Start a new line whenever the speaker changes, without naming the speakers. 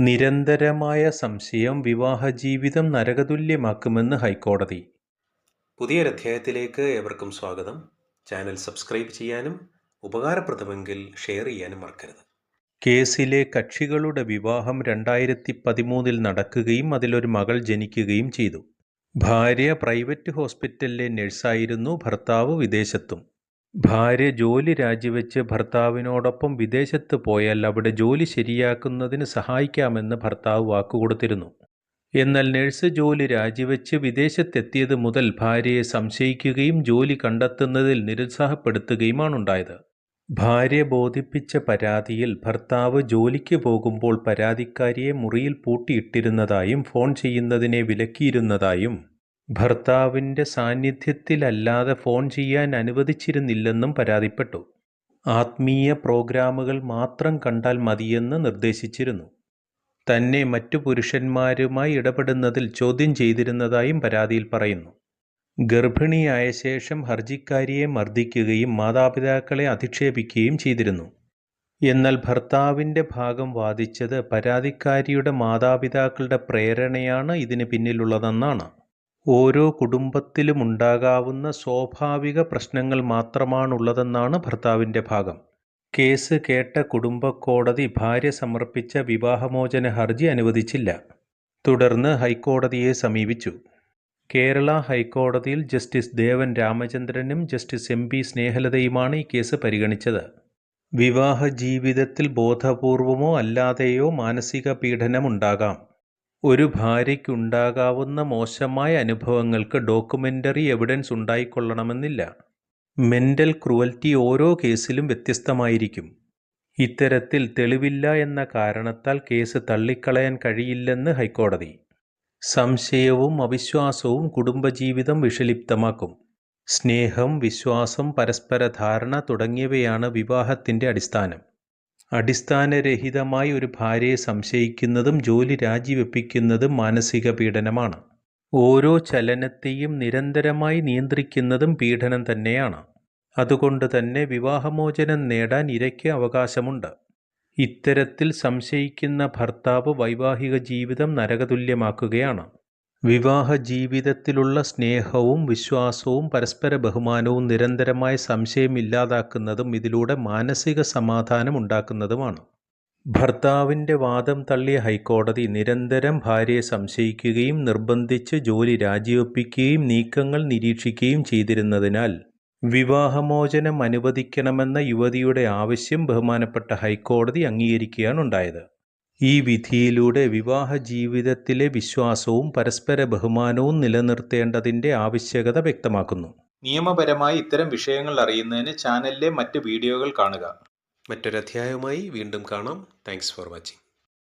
നിരന്തരമായ സംശയം വിവാഹജീവിതം നരകതുല്യമാക്കുമെന്ന് ഹൈക്കോടതി.
പുതിയൊരധ്യായത്തിലേക്ക് ഏവർക്കും സ്വാഗതം. ചാനൽ സബ്സ്ക്രൈബ് ചെയ്യാനും ഉപകാരപ്രദമെങ്കിൽ ഷെയർ ചെയ്യാനും മറക്കരുത്.
കേസിലെ കക്ഷികളുടെ വിവാഹം രണ്ടായിരത്തി പതിമൂന്നിൽ നടക്കുകയും അതിലൊരു മകൾ ജനിക്കുകയും ചെയ്തു. ഭാര്യ പ്രൈവറ്റ് ഹോസ്പിറ്റലിലെ നഴ്സായിരുന്നു ഭർത്താവ് വിദേശത്തും. ഭാര്യ ജോലി രാജിവെച്ച് ഭർത്താവിനോടൊപ്പം വിദേശത്ത് പോയാൽ അവിടെ ജോലി ശരിയാക്കുന്നതിന് സഹായിക്കാമെന്ന് ഭർത്താവ് വാക്കുകൊടുത്തിരുന്നു. എന്നാൽ നഴ്സ് ജോലി രാജിവെച്ച് വിദേശത്തെത്തിയത് മുതൽ ഭാര്യയെ സംശയിക്കുകയും ജോലി കണ്ടെത്തുന്നതിൽ നിരുത്സാഹപ്പെടുത്തുകയുമാണുണ്ടായത്. ഭാര്യ ബോധിപ്പിച്ച പരാതിയിൽ ഭർത്താവ് ജോലിക്ക് പോകുമ്പോൾ പരാതിക്കാരിയെ മുറിയിൽ പൂട്ടിയിട്ടിരുന്നതായും ഫോൺ ചെയ്യുന്നതിനെ വിലക്കിയിരുന്നതായും ഭർത്താവിന്റെ സാന്നിധ്യത്തിലല്ലാതെ ഫോൺ ചെയ്യാൻ അനുവദിച്ചിരുന്നില്ലെന്നും പരാതിപ്പെട്ടു. ആത്മീയ പ്രോഗ്രാമുകൾ മാത്രം കണ്ടാൽ മതിയെന്ന് നിർദ്ദേശിച്ചിരുന്നു. തന്നെ മറ്റു പുരുഷന്മാരുമായി ഇടപെടുന്നതിൽ ചോദ്യം ചെയ്തിരുന്നതായും പരാതിയിൽ പറയുന്നു. ഗർഭിണിയായ ശേഷം ഹർജിക്കാരിയെ മർദ്ദിക്കുകയും മാതാപിതാക്കളെ അധിക്ഷേപിക്കുകയും ചെയ്തിരുന്നു. എന്നാൽ ഭർത്താവിന്റെ ഭാഗം വാദിച്ചത് പരാതിക്കാരിയുടെ മാതാപിതാക്കളുടെ പ്രേരണയാണ് ഇതിന് പിന്നിലുള്ളതെന്നാണ്. ഓരോ കുടുംബത്തിലുമുണ്ടാകാവുന്ന സ്വാഭാവിക പ്രശ്നങ്ങൾ മാത്രമാണുള്ളതെന്നാണ് ഭർത്താവിന്റെ ഭാഗം. കേസ് കേട്ട കുടുംബക്കോടതി ഭാര്യ സമർപ്പിച്ച വിവാഹമോചന ഹർജി അനുവദിച്ചില്ല. തുടർന്ന് ഹൈക്കോടതിയെ സമീപിച്ചു. കേരള ഹൈക്കോടതിയിൽ ജസ്റ്റിസ് ദേവൻ രാമചന്ദ്രനും ജസ്റ്റിസ് എം പി സ്നേഹലതയുമാണ് ഈ കേസ് പരിഗണിച്ചത്. വിവാഹ ജീവിതത്തിൽ ബോധപൂർവമോ അല്ലാതെയോ മാനസിക പീഡനമുണ്ടാകാം. ഒരു ഭാര്യയ്ക്കുണ്ടാകാവുന്ന മോശമായ അനുഭവങ്ങൾക്ക് ഡോക്യുമെന്ററി എവിഡൻസ് ഉണ്ടായിക്കൊള്ളണമെന്നില്ല. മെന്റൽ ക്രുവൽറ്റി ഓരോ കേസിലും വ്യത്യസ്തമായിരിക്കും. ഇത്തരത്തിൽ തെളിവില്ല എന്ന കാരണത്താൽ കേസ് തള്ളിക്കളയാൻ കഴിയില്ലെന്ന് ഹൈക്കോടതി. സംശയവും അവിശ്വാസവും കുടുംബജീവിതം വിഷലിപ്തമാക്കും. സ്നേഹം വിശ്വാസം പരസ്പര ധാരണ തുടങ്ങിയവയാണ് വിവാഹത്തിന്റെ അടിസ്ഥാനം. അടിസ്ഥാനരഹിതമായി ഒരു ഭാര്യയെ സംശയിക്കുന്നതും ജോലി രാജിവെപ്പിക്കുന്നതും മാനസിക പീഡനമാണ്. ഓരോ ചലനത്തെയും നിരന്തരമായി നിയന്ത്രിക്കുന്നതും പീഡനം തന്നെയാണ്. അതുകൊണ്ട് തന്നെ വിവാഹമോചനം നേടാൻ ഇരയ്ക്ക് അവകാശമുണ്ട്. ഇത്തരത്തിൽ സംശയിക്കുന്ന ഭർത്താവ് വൈവാഹിക ജീവിതം നരകതുല്യമാക്കുകയാണ്. വിവാഹ ജീവിതത്തിലുള്ള സ്നേഹവും വിശ്വാസവും പരസ്പര ബഹുമാനവും നിരന്തരമായ സംശയം ഇല്ലാതാക്കുന്നതും ഇതിലൂടെ മാനസിക സമാധാനം ഉണ്ടാക്കുന്നതുമാണ്. ഭർത്താവിന്റെ വാദം തള്ളിയ ഹൈക്കോടതി നിരന്തരം ഭാര്യയെ സംശയിക്കുകയും നിർബന്ധിച്ച് ജോലി രാജിവെപ്പിക്കുകയും നീക്കങ്ങൾ നിരീക്ഷിക്കുകയും ചെയ്തിരുന്നതിനാൽ വിവാഹമോചനം അനുവദിക്കണമെന്ന യുവതിയുടെ ആവശ്യം ബഹുമാനപ്പെട്ട ഹൈക്കോടതി അംഗീകരിക്കുകയാണുണ്ടായത് ഈ വിധിയിലൂടെ വിവാഹ ജീവിതത്തിലെ വിശ്വാസവും പരസ്പര ബഹുമാനവും നിലനിർത്തേണ്ടതിന്റെ ആവശ്യകത വ്യക്തമാക്കുന്നു.
നിയമപരമായി ഇത്തരം വിഷയങ്ങൾ അറിയുന്നതിന് ചാനലിലെ മറ്റ് വീഡിയോകൾ കാണുക. മറ്റൊരധ്യായവുമായി വീണ്ടും കാണാം. Thanks for watching